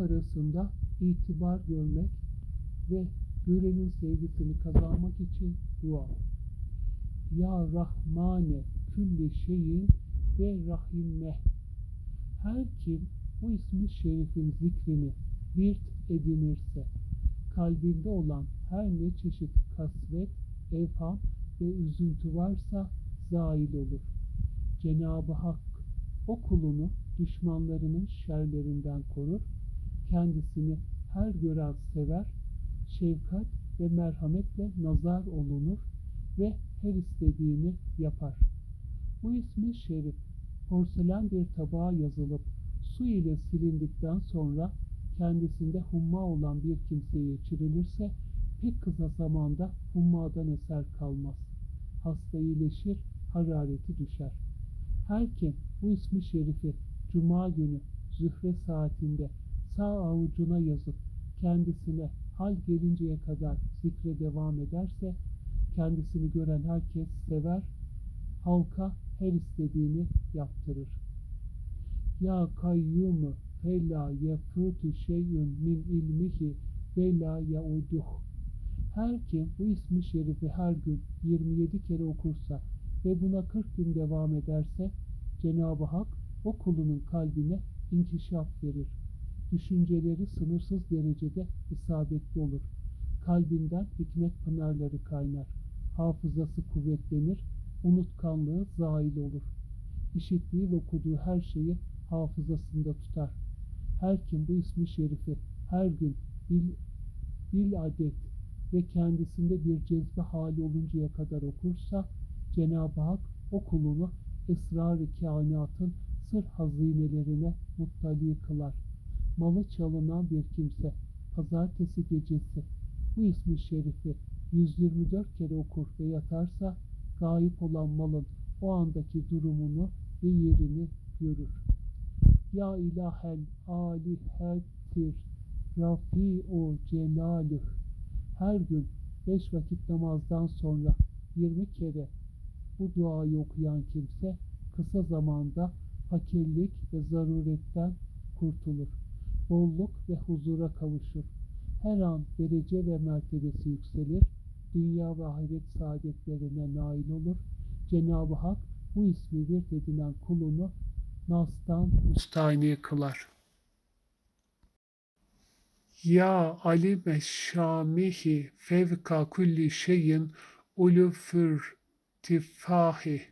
arasında itibar görmek ve görenin sevgisini kazanmak için dua. Ya Rahmane külli şeyin ve Rahime. Her kim bu ismi şerifin zikrini virt edinirse, kalbinde olan her ne çeşit kasvet, evham ve üzüntü varsa zail olur. Cenab-ı Hak o kulunu düşmanlarının şerlerinden korur, kendisini her gören sever, şefkat ve merhametle nazar olunur ve her istediğini yapar. Bu ismi şerif porselen bir tabağa yazılıp su ile silindikten sonra kendisinde humma olan bir kimseye içirilirse pek kısa zamanda hummadan eser kalmaz. Hasta iyileşir, harareti düşer. Her kim bu ismi şerifi cuma günü zühre saatinde sağ avucuna yazıp kendisine hal gelinceye kadar zikre devam ederse kendisini gören herkes sever, halka her istediğini yaptırır. Ya kayyumu fe la yefutu şey'ün min ilmihi ve la yauduh. Her kim bu ismi şerifi her gün 27 kere okursa ve buna 40 gün devam ederse Cenab-ı Hak o kulunun kalbine inkişaf verir. Düşünceleri sınırsız derecede isabetli olur. Kalbinden hikmet pınarları kaynar. Hafızası kuvvetlenir, unutkanlığı zail olur. İşittiği ve okuduğu her şeyi hafızasında tutar. Her kim bu ismi şerifi her gün bil, bil adet ve kendisinde bir cezbe hali oluncaya kadar okursa Cenab-ı Hak o kulunu esrar-ı kainatın sır hazinelerine muttali kılar. Malı çalınan bir kimse pazartesi gecesi bu ismi şerifi 124 kere okur ve yatarsa gayip olan malın o andaki durumunu ve yerini görür. Ya ilahel alihettir rafi'u celalüh. Her gün beş vakit namazdan sonra 20 kere bu duayı okuyan kimse kısa zamanda fakirlik ve zaruretten kurtulur. Bolluk ve huzura kavuşur. Her an derece ve mertebesi yükselir. Dünya ve ahiret saadetlerine nail olur. Cenab-ı Hak bu ismi virt edinen kulunu nastan müstahni kılar. Ya alime şamihi fevka kulli şeyin ulufür tifahi.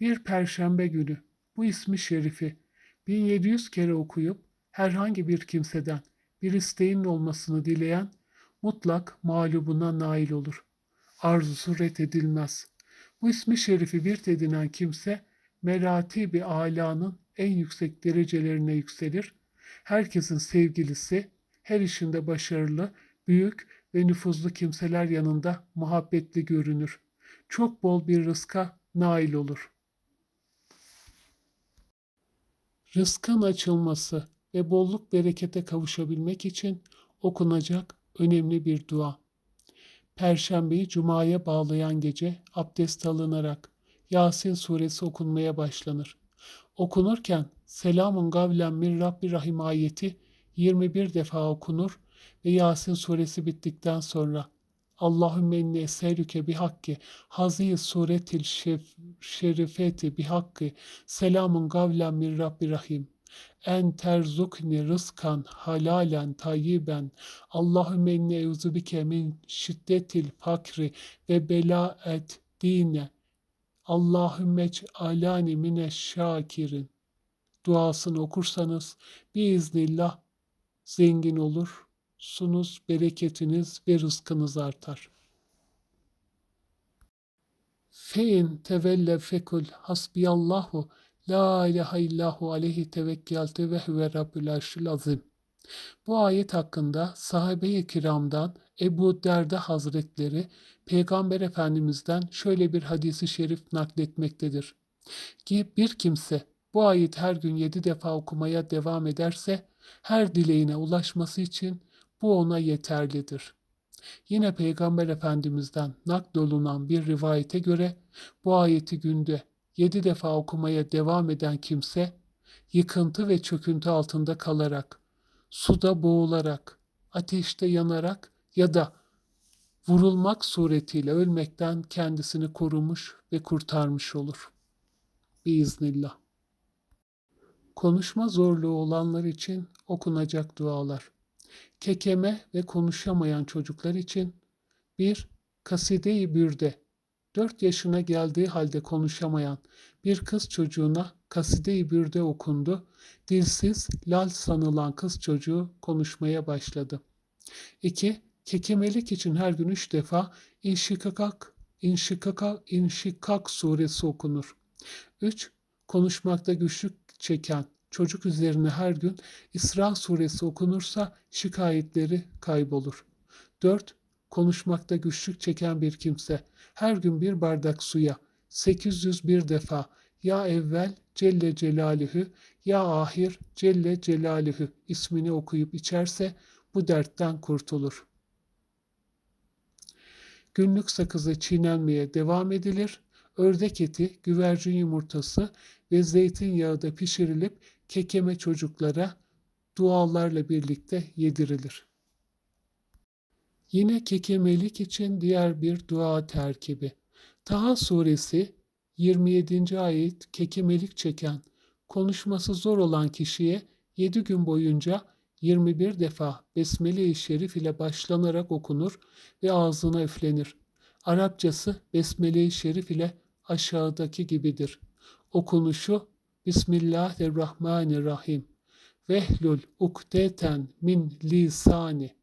Bir perşembe günü bu ismi şerifi 1700 kere okuyup herhangi bir kimseden bir isteğinin olmasını dileyen mutlak mağlubuna nail olur. Arzusu reddedilmez. Bu ismi şerifi bir edinen kimse merati bir alanın en yüksek derecelerine yükselir. Herkesin sevgilisi, her işinde başarılı, büyük ve nüfuzlu kimseler yanında muhabbetli görünür. Çok bol bir rızka nail olur. Rızkın açılması ve bolluk berekete kavuşabilmek için okunacak önemli bir dua. Perşembeyi Cuma'ya bağlayan gece abdest alınarak Yasin suresi okunmaya başlanır. Okunurken Selamun gavlen min Rabbi Rahim ayeti 21 defa okunur ve Yasin suresi bittikten sonra Allahümme inni eselüke bihakki hazihi suretil şerifeti bihakki selamun gavlen min Rabbi Rahim en terzukni rızkan halalen tayyiben. Allahümme inni euzubike min şiddetil fakri ve belaet dine. Allahümme alani mine şakirin. Duasını okursanız biiznillah zengin olursunuz, bereketiniz ve rızkınız artar. Fein tevelle fekul hasbiyallahu la ilahe illahu aleyhi tevekkeltu ve huve rabbül arşil azim. Bu ayet hakkında sahabe-i kiramdan Ebu Derda Hazretleri Peygamber Efendimiz'den şöyle bir hadisi şerif nakletmektedir. Ki bir kimse bu ayet her gün yedi defa okumaya devam ederse her dileğine ulaşması için bu ona yeterlidir. Yine Peygamber Efendimiz'den nakdolunan bir rivayete göre bu ayeti günde yedi defa okumaya devam eden kimse yıkıntı ve çöküntü altında kalarak suda boğularak, ateşte yanarak ya da vurulmak suretiyle ölmekten kendisini korumuş ve kurtarmış olur. Biiznillah. Konuşma zorluğu olanlar için okunacak dualar. Kekeme ve konuşamayan çocuklar için bir Kaside-i Bürde 4 yaşına geldiği halde konuşamayan bir kız çocuğuna Kaside-i Bürde okundu. Dilsiz, lal sanılan kız çocuğu konuşmaya başladı. 2. Kekemelik için her gün üç defa İnşikakak, İnşikakak, İnşikak suresi okunur. 3. Konuşmakta güçlük çeken çocuk üzerine her gün İsra suresi okunursa şikayetleri kaybolur. 4. Konuşmakta güçlük çeken bir kimse her gün bir bardak suya 801 defa ya evvel Celle Celaluhu ya ahir Celle Celaluhu ismini okuyup içerse bu dertten kurtulur. Günlük sakızı çiğnenmeye devam edilir. Ördek eti, güvercin yumurtası ve zeytinyağı da pişirilip kekeme çocuklara dualarla birlikte yedirilir. Yine kekemelik için diğer bir dua terkibi. Taha suresi 27. ayet kekemelik çeken, konuşması zor olan kişiye 7 gün boyunca 21 defa Besmele-i Şerif ile başlanarak okunur ve ağzına üflenir. Arapçası Besmele-i Şerif ile aşağıdaki gibidir. Okunuşu Bismillahirrahmanirrahim. Vehlul ukdeten min lisani.